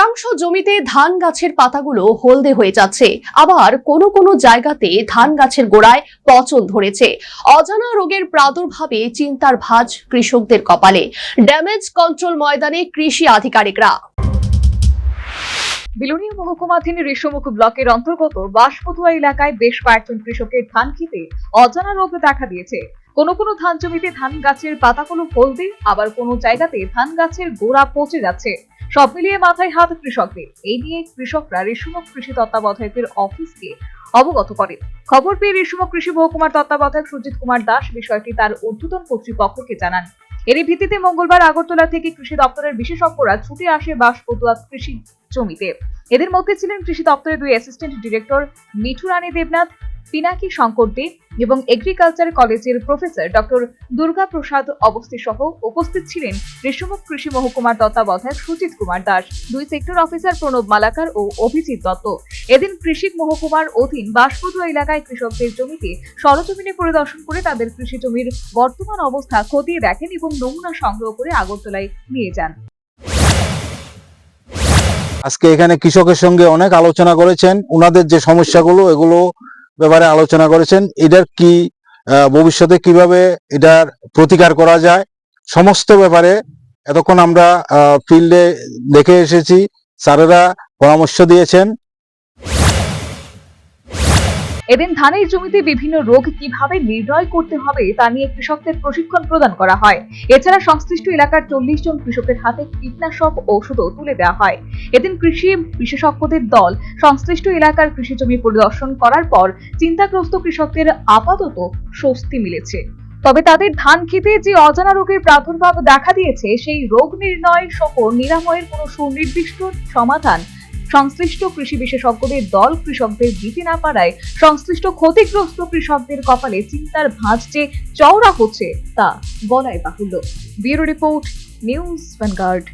একাংশ জমিতে ধান গাছের পাতাগুলো হলদে হয়ে যাচ্ছে। আবার কোনো কোনো জায়গাতে ধান গাছের গোড়ায় পচন ধরেছে। অজানা রোগের প্রাদুর্ভাবে চিন্তার ভাঁজ কৃষকদের কপালে। ড্যামেজ কন্ট্রোল ময়দানে কৃষি আধিকারিকরা। বিলুনিয়া মহকুমাধীন ঋষ্যমুখ ব্লকের অন্তর্গত বাঁশপতুয়া এলাকায় বেশ কয়েকজন কৃষকের ধান খেতে অজানা রোগ দেখা দিয়েছে। কোনো কোনো ধান জমিতে ধান গাছের পাতাগুলো হলদে, আবার কোনো জায়গাতে ধান গাছের গোড়া পচে যাচ্ছে। সব মিলিয়ে মাথায় হাত কৃষকদের। এই নিয়ে কৃষকরা ঋষুমুখ কৃষি তত্ত্বাবধায়কের অফিসকে অবগত করে খবর পেয়ে ঋষুমুখ কৃষি মহকুমার তত্ত্বাবধায়ক সুজিত কুমার দাস বিষয়টি তার ঊর্ধ্বতন কর্তৃপক্ষকে জানান। এরই ভিত্তিতে মঙ্গলবার আগরতলা থেকে কৃষি দপ্তরের বিশেষজ্ঞরা ছুটে আসে বাস বাঁশপতুয়া কৃষি জমিতে। এদের মধ্যে ছিলেন কৃষি দপ্তরের দুই অ্যাসিস্ট্যান্ট ডিরেক্টর মিঠু রানী দেবনাথ পিনাকি শঙ্কর দে এবং এগ্রিকালচার কলেজের প্রফেসর ডক্টর দুর্গা প্রসাদ অবস্থি সহ উপস্থিত ছিলেন ঋষমুখ কৃষি মহকুমার তত্ত্বাবধায়ক সুজিত কুমার দাস, দুই সেক্টর অফিসার প্রণব মালাকার ও অভিজিৎ দত্ত। এদিন কৃষি মহকুমার অধীন বাঁশপতুয়া এলাকায় কৃষকদের জমিতে সরজমিনে পরিদর্শন করে তাদের কৃষি জমির বর্তমান অবস্থা খতিয়ে দেখেন এবং নমুনা সংগ্রহ করে আগরতলায় নিয়ে যান। আজকে এখানে কৃষকের সঙ্গে অনেক আলোচনা করেছেন। ওনাদের যে সমস্যাগুলো, এগুলো ব্যাপারে আলোচনা করেছেন, এটার কি ভবিষ্যতে কীভাবে এটার প্রতিকার করা যায়, সমস্ত ব্যাপারে এতক্ষণ আমরা ফিল্ডে দেখে এসেছি, স্যারেরা পরামর্শ দিয়েছেন। এদিন ধানের জমিতে বিভিন্ন রোগ কীভাবে নির্ণয় করতে হবে তা নিয়ে কৃষকদের প্রশিক্ষণ প্রদান করা হয়। এছাড়া সংশ্লিষ্ট এলাকার চল্লিশ জন কৃষকের হাতে কীটনাশক ঔষধও তুলে দেওয়া হয়। এদিন কৃষি বিশেষজ্ঞদের দল সংশ্লিষ্ট এলাকার কৃষি জমি পরিদর্শন করার পর চিন্তাগ্রস্ত কৃষকদের আপাতত স্বস্তি মিলেছে। তবে তাদের ধান খেতে যে অজানা রোগের প্রাদুর্ভাব দেখা দিয়েছে, সেই রোগ নির্ণয় সহ নিরাময়ের কোনো সুনির্দিষ্ট সমাধান সংশ্লিষ্ট কৃষি বিশেষজ্ঞদের দল কৃষকদের দিতে না পারায় সংশ্লিষ্ট ক্ষতিগ্রস্ত কৃষকদের কপালে চিন্তার ভাঁজ যে চওড়া হচ্ছে তা বলাই বাহুল্য। Bureau report, news Vanguard.